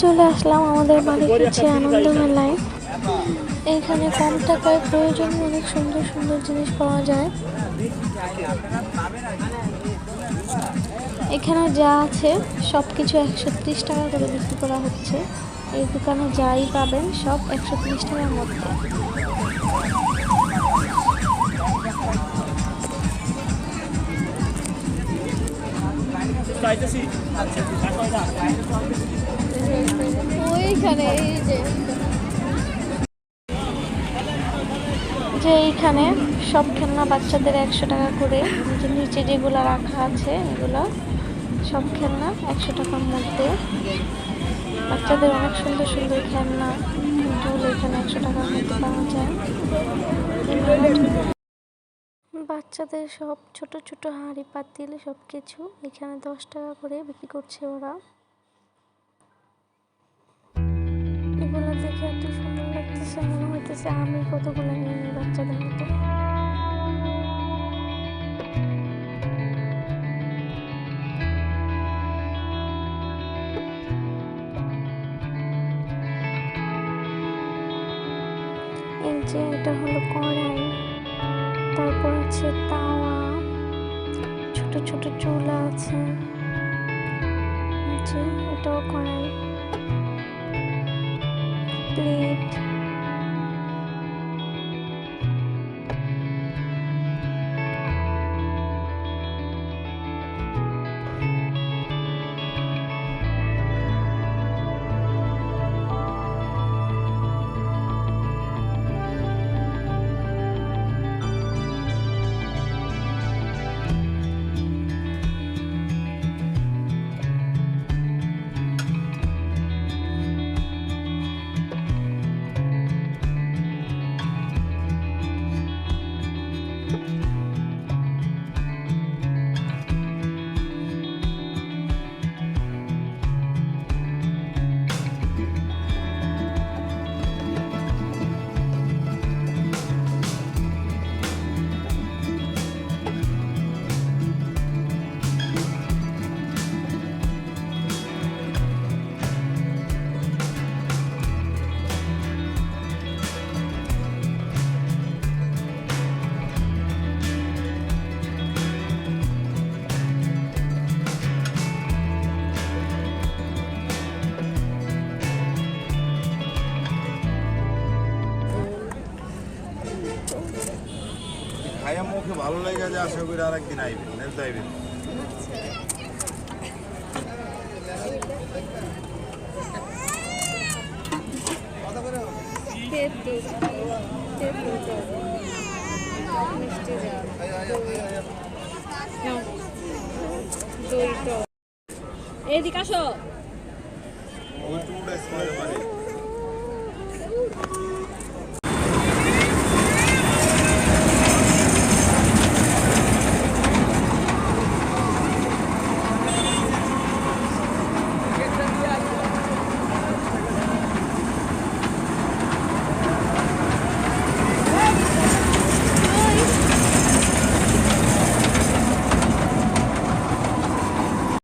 চলে আসলাম আমাদের বাড়ি হচ্ছে আনন্দ মেলায় এইখানে কম টাকায় প্রয়োজনীয় অনেক সুন্দর সুন্দর জিনিস পাওয়া যায়। এখানে যা আছে সব কিছু একশো ত্রিশ টাকা করে বিক্রি করা হচ্ছে। এই দোকানে যাই পাবেন, সব একশো ত্রিশ টাকার মধ্যে। যে। যে এইখানে সব খেলনা বাচ্চাদের একশো টাকা করে যে নিচে যেগুলো রাখা আছে এগুলো, সব খেলনা একশো টাকার মধ্যে। বাচ্চাদের অনেক সুন্দর সুন্দর খেলনা দুল এখানে একশো টাকার মধ্যে পাওয়া যায়। বাচ্চাদের সব ছোট ছোট হাঁড়ি, পাতিল সব কিছু এখানে দশ টাকা করে বিক্রি করছে ওরা। দেখে এত সুন্দর লাগতেছে, মনে হইতেছে আমি কতগুলো নিয়ে বাচ্চাদের মতো। যে এটা হলো কড়াই, তারপর আছে তাওয়া, ছোট ছোট চুলা আছে। এটাও কড়াই। complete. খাইয়া মুখে ভালো লেগে যায় আশা করি আর একদিন আইবেন নেলতে আইবেন। এদিকে আসো। ওই টুটা স্মাইল